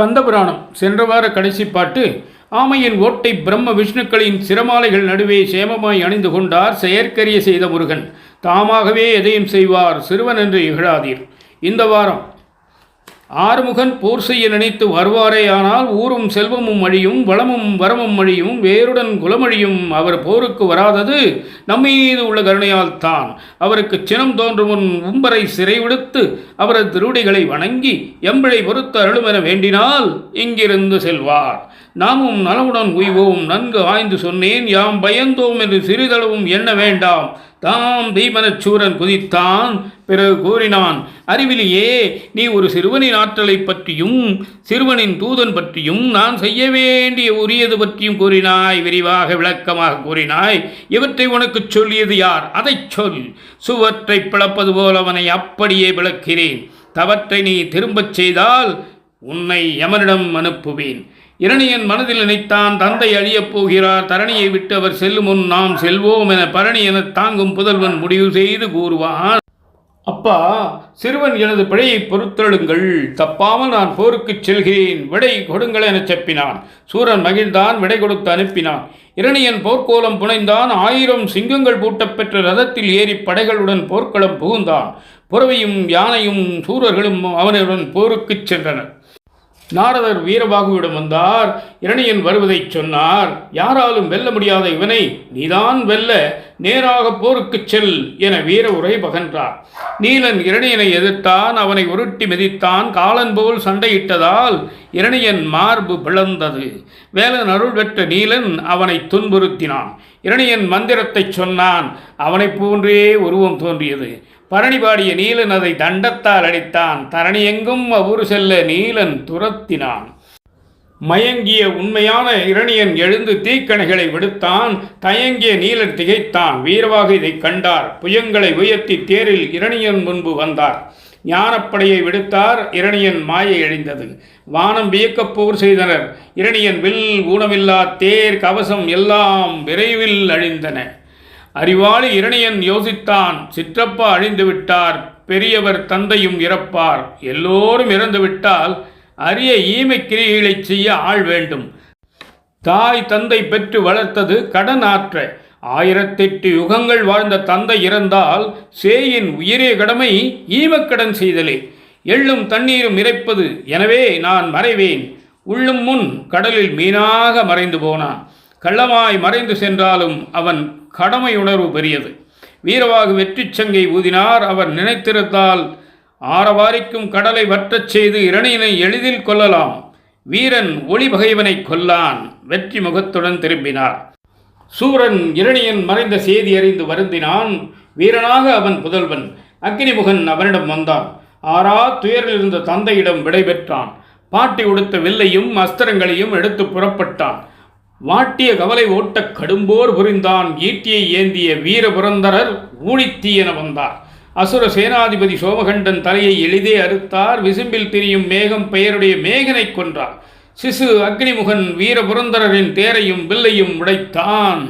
கந்தபுராணம். சென்ற வார கடைசி பாட்டு ஆமையின் ஓட்டை பிரம்ம விஷ்ணுக்களின் சிரமாலைகள் நடுவே சேமமாய் அணிந்து கொண்டார் செயற்கரிய செய்த முருகன். தாமாகவே எதையும் செய்வார் சிறுவன் என்று இகழாதீர். இந்த வாரம் ஆறுமுகன் போர் செய்ய நினைத்து வருவாரேயானால் ஊரும் செல்வமும் அழியும் வளமும் வரமும் அழியும் வேருடன் குலமழியும். அவர் போருக்கு வராதது நம்மீது உள்ள கருணையால் தான். அவருக்கு சினம் தோன்றும் முன் உம்பரை சிறைவிடுத்து அவரது திருடிகளை வணங்கி எம்பிழை பொறுத்த அருளுமென வேண்டினால் இங்கிருந்து செல்வார். நாமும் நலவுடன் உய்வோம் நன்கு ஆய்ந்து சொன்னேன் யாம் பயந்தோம் என்று சிறிதளவும் எண்ண வேண்டாம். தாம் தீபனச் சூரன் குதித்தான். பிறகு கூறினான் அறிவிலியே நீ ஒரு சிறுவனின் ஆற்றலைப் பற்றியும் சிறுவனின் தூதன் பற்றியும் நான் செய்ய வேண்டிய உரியது பற்றியும் கூறினாய். விரிவாக விளக்கமாக கூறினாய். இவற்றை உனக்குச் சொல்லியது யார்? அதைச் சொல். சுவற்றை பிளப்பது போல் அவனை அப்படியே விளக்கிறேன். தவற்றை நீ திரும்பச் செய்தால் உன்னை யமனிடம் அனுப்புவேன். இரணியன் மனதில் நினைத்தான் தந்தை அழியப் போகிறார் தரணியை விட்டு அவர் செல்லும் முன் நாம் செல்வோம் என பரணி எனத் தாங்கும் புதல்வன் முடிவு செய்து கூறுவான். அப்பா சிறுவன் எனது பிழையை பொறுத்தெழுங்கள். தப்பாமல் நான் போருக்குச் செல்கிறேன். விடை கொடுங்கள் எனச் செப்பினான். சூரன் மகிழ்ந்தான் விடை கொடுத்து அனுப்பினான். இரணியன் போர்க்கோலம் புனைந்தான். ஆயிரம் சிங்கங்கள் பூட்டப்பெற்ற ரதத்தில் ஏறி படைகளுடன் போர்க்களம் புகுந்தான். புறவையும் யானையும் சூரர்களும் அவனுடன் போருக்குச் சென்றனர். நாரதர் வீரபாகுவிடம் வந்தார். இரணியன் வருவதைச் சொன்னார். யாராலும் வெல்ல முடியாத இவனை நீதான் வெல்ல நேராக போருக்குச் செல் என வீர உரை பகன்றார். நீலன் இரணியனை எதிர்த்தான் அவனை உருட்டி மிதித்தான். காலன் போல் சண்டையிட்டதால் இரணியன் மார்பு பிளந்தது. வேலன் அருள் பெற்ற நீலன் அவனை துன்புறுத்தினான். இரணியன் மந்திரத்தைச் சொன்னான் அவனைப் போன்றே உருவம் தோன்றியது. பரணி பாடிய நீலன் அதை தண்டத்தால் அடித்தான். தரணி எங்கும் அவ்வூறு செல்ல நீலன் துரத்தினான். மயங்கிய உண்மையான இரணியன் எழுந்து தீக்கணைகளை விடுத்தான். தயங்கிய நீலர் திகைத்தான். வீரவாக இதை கண்டார். புயங்களை உயர்த்தி தேரில் இரணியன் முன்பு வந்தார். ஞானப்படையை விடுத்தார். இரணியன் மாயை அழிந்தது. வானம் வியக்கப் போர் செய்தனர். இரணியன் வில் ஊனமில்லா தேர் கவசம் எல்லாம் விரைவில் அழிந்தன. அறிவாளி இரணியன் யோசித்தான். சிற்றப்பா அழிந்து விட்டார். பெரியவர் தந்தையும் இறப்பார். எல்லோரும் இறந்து விட்டால் அரிய ஈமை கிரிகளை செய்ய ஆள் வேண்டும். தாய் தந்தை பெற்று வளர்த்தது கடன் ஆற்ற. ஆயிரத்தெட்டு யுகங்கள் வாழ்ந்த தந்தை இறந்தால் சேயின் உயிரே கடமை ஈமக்கடன் செய்தலே. எள்ளும் தண்ணீரும் இறைப்பது எனவே நான் மறைவேன். உள்ளும் முன் கடலில் மீனாக மறைந்து போனான். கள்ளமாய் மறைந்து சென்றாலும் அவன் கடமை உணர்வு பெரியது. வீரவாகு வெற்றிச் சங்கை ஊதினார் அவர் நினைத்திருந்தால் ஆரவாரிக்கும் கடலை வற்றச் செய்து இரணியனை எளிதில் கொல்லலாம். வீரன் ஒளி பகைவனை கொல்லான். வெற்றி முகத்துடன் திரும்பினார். சூரன் இரணியன் மறைந்த செய்தி அறிந்து வருந்தினான். வீரனாக அவன் புதல்வன். அக்னிமுகன் அவனிடம் வந்தான். ஆறா துயரில் இருந்த தந்தையிடம் விடைபெற்றான் பாட்டி உடுத்த வில்லையும் அஸ்திரங்களையும் எடுத்து புறப்பட்டான். வாட்டிய கவலை ஓட்ட கடும்போர் புரிந்தான். ஈட்டியை ஏந்திய வீர புரந்தரர் ஊழித்தீயென வந்தார். அசுர சேனாதிபதி சோமகண்டன் தலையை எளிதே அறுத்தார். விசும்பில் திரியும் மேகம் பெயருடைய மேகனை கொன்றார். சிசு அக்னிமுகன் வீரபுரந்தரரின் தேரையும் வில்லையும் உடைத்தான்.